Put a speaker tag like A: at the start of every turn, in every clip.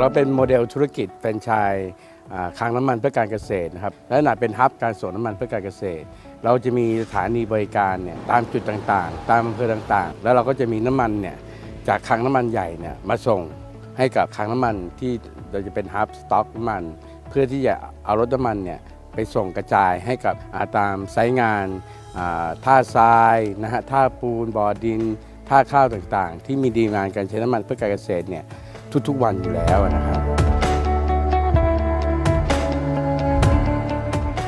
A: เราเป็นโมเดลธุรกิจแฟรนไชส์คลังน้ำมันเพื่อการเกษตรนะครับและขนาเป็นฮับการส่งน้ำมันเพื่อการเกษตร เราจะมีสถานีบริการเนี่ยตามจุดต่างๆ ตามอำเภอต่างๆ แล้วเราก็จะมีน้ำมันเนี่ยจากคลังน้ำมันใหญ่เนี่ยมาส่งให้กับคลังน้ำมันที่เราจะเป็นฮับสต็อกน้ำมัน เพื่อที่จะเอารถน้ำมันเนี่ยไปส่งกระจายให้กับาตามไซต์งานท่าทรายนะฮะท่าปูนบ่อดินท่าข้าวต่างๆ ที่มีดีมานการใช้น้ำมันเพื่อการเกษตรเนี่ย ทุกๆวันอยู่แล้วนะครับ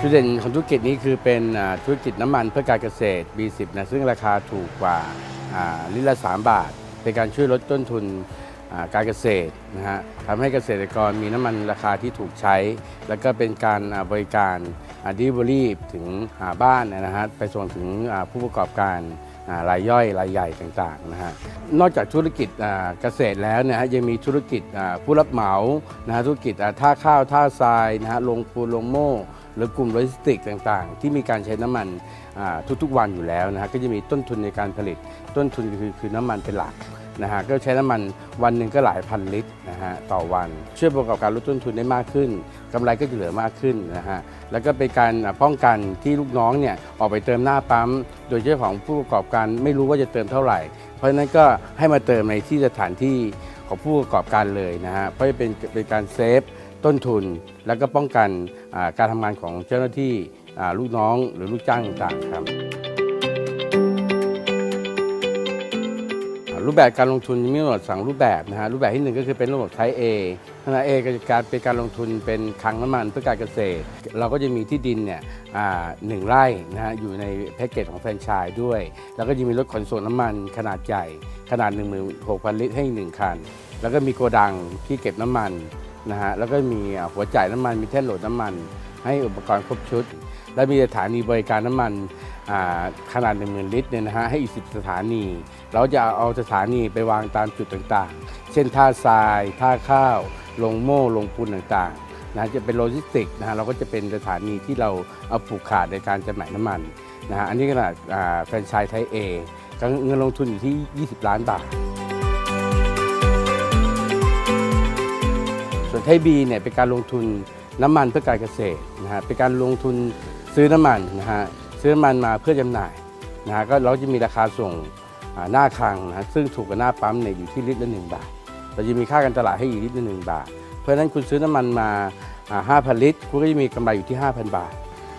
A: จุดเด่นของธุรกิจนี้คือเป็นธุรกิจน้ำมันเพื่อการเกษตร B10 นะซึ่งราคาถูกกว่าลิตรละ 3 บาท เป็นการช่วยลดต้นทุนการเกษตรนะฮะทำให้เกษตรกรมีน้ำมันราคาที่ถูกใช้ แล้วก็เป็นการบริการดิลิเวอรี่ถึงอ่าบ้านนะฮะไปส่งถึงผู้ประกอบการ รายย่อยรายใหญ่ต่างๆนะฮะนอกจากธุรกิจเกษตรแล้วเนะฮะยังมีธุรกิจผู้รับเหมานะฮะธุรกิจท่าข้าวท่าทรายนะฮะลงปูนลงโม่หรือกลุ่มโลจิสติกต่างๆ ที่มีการใช้น้ำมันทุกๆวันอยู่แล้วนะฮะก็จะมีต้นทุนในการผลิตต้นทุนคือคือน้ำมันเป็นหลัก นะฮะก็ใช้น้ำมันวันหนึ่งก็หลายพันลิตรนะฮะต่อวัน ช่วยประกอบการลดต้นทุนได้มากขึ้นกำไรก็จะเหลือมากขึ้นนะฮะแล้วก็เป็นการป้องกันที่ลูกน้องเนี่ยออกไปเติมหน้าปั๊ม โดยเฉพาะของผู้ประกอบการไม่รู้ว่าจะเติมเท่าไหร่ เพราะฉะนั้นก็ให้มาเติมในที่สถานที่ของผู้ประกอบการเลยนะฮะเพราะจะเป็นเป็นการเซฟต้นทุน แล้วก็ป้องกันการทำงานของเจ้าหน้าที่ลูกน้องหรือลูกจ้างต่างๆครับ รูปแบบการลงทุนมีทั้งหมดสองรูปแบบนะฮะรูปแบบที่หนึ่งก็คือเป็นระบบไทย A ขณะ A ก็จะการเป็นการลงทุนเป็นคลังน้ำมันเพื่อการเกษตร เราก็จะมีที่ดินเนี่ยหนึ่งไร่นะฮะอยู่ในแพ็กเกจของแฟรนไชส์ด้วย แล้วก็จะมีรถขนส่งน้ำมันขนาดใหญ่ ขนาด 16,000 ลิตรให้หนึ่งคัน แล้วก็มีโกดังที่เก็บน้ำมันนะฮะแล้วก็มีหัวจ่ายน้ำมันมีแท่นโหลดน้ำมัน ให้อุปกรณ์ครบชุด และมีสถานีบริการน้ำมันอ่าขนาด 1 0,000 ลิตรเนี่ยนะฮะให้อีก 10 สถานี เราจะเอาสถานีไปวางตามจุดต่างๆ เช่นท่าทราย ท่าข้าว ลงโม่ ลงปูนต่างๆนะจะเป็นโลจิสติกนะฮะเราก็จะเป็นสถานีที่เราเอาผูกขาดในการจำหน่ายน้ำมันนะฮะอันนี้ขนาดแฟรนไชส์ไทยเอเงินลงทุนอยู่ที่ 20 ล้านบาทส่วนไทยบีเนี่ยเป็นการลงทุน น้ำมันเพื่อการเกษตรนะฮะเป็นการลงทุนซื้อน้ำมันนะฮะซื้อน้ำมันมาเพื่อจำหน่ายนะฮะก็เราจะมีราคาส่งหน้าคลังนะฮะซึ่งถูกกว่าหน้าปั๊มเนี่ยอยู่ที่ลิตรละหนึ่งบาทเราจะมีค่าการตลาดให้อีกลิตรละหนึ่งบาท เพราะฉะนั้นคุณซื้อน้ำมันมาห้าพันลิตร คุณก็จะมีกำไรอยู่ที่ 5,000 บาท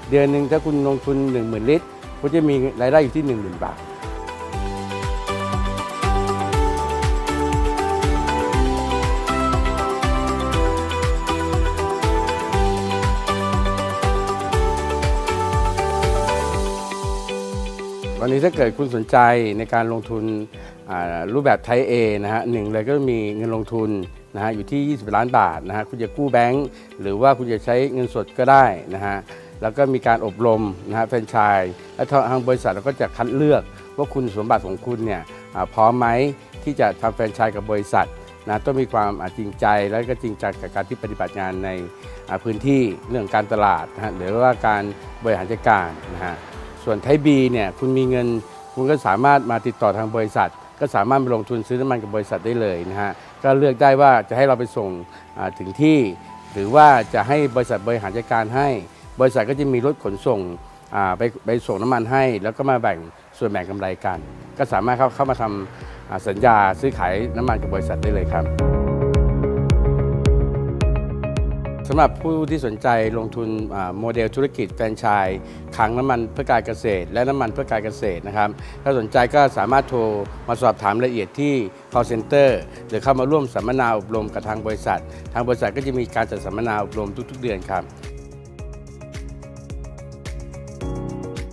A: เดือนหนึ่งถ้าคุณลงทุน 1 0,000 ลิตร คุณจะมีรายได้อยู่ที่ 10,000 บาท วันนี้ถ้าเกิดคุณสนใจในการลงทุนรูปแบบไทยเอนะฮะหนึ่งเลยก็มีเงินลงทุนนะฮะอยู่ที่ 20 ล้านบาทนะฮะคุณจะกู้แบงก์หรือว่าคุณจะใช้เงินสดก็ได้นะฮะแล้วก็มีการอบรมนะฮะแฟรนไชส์และทางบริษัทเราก็จะคัดเลือกว่าคุณสมบัติของคุณเนี่ยพร้อมไหมที่จะทำแฟรนไชส์กับบริษัทนะต้องมีความจริงใจและก็จริงจังกับการที่ปฏิบัติงานในพื้นที่เรื่องการตลาดนะฮะหรือว่าการบริหารจัดการนะฮะ ส่วนไทยบีเนี่ยคุณมีเงินคุณก็สามารถมาติดต่อทางบริษัท ก็สามารถมาลงทุนซื้อน้ำมันกับบริษัทได้เลยนะฮะก็เลือกได้ว่าจะให้เราไปส่งถึงที่ หรือว่าจะให้บริษัทบริหารจัดการให้ บริษัทก็จะมีรถขนส่งไปไปส่งน้ำมันให้ แล้วก็มาแบ่งส่วนแบ่งกำไรกัน ก็สามารถเข้าเข้ามาทำอ่าสัญญาซื้อขายน้ำมันกับบริษัทได้เลยครับ สำหรับผู้ที่สนใจลงทุนโมเดลธุรกิจแฟรนไชส์ขังน้ำมันเพื่อการเกษตร และน้ำมันเพื่อการเกษตรนะครับ ถ้าสนใจก็สามารถโทรมาสอบถามรายละเอียดที่ call center หรือเข้ามาร่วมสัมมนาอบรมกับทางบริษัท ทางบริษัทก็จะมีการจัดสัมมนาอบรมทุก ๆ เดือนครับ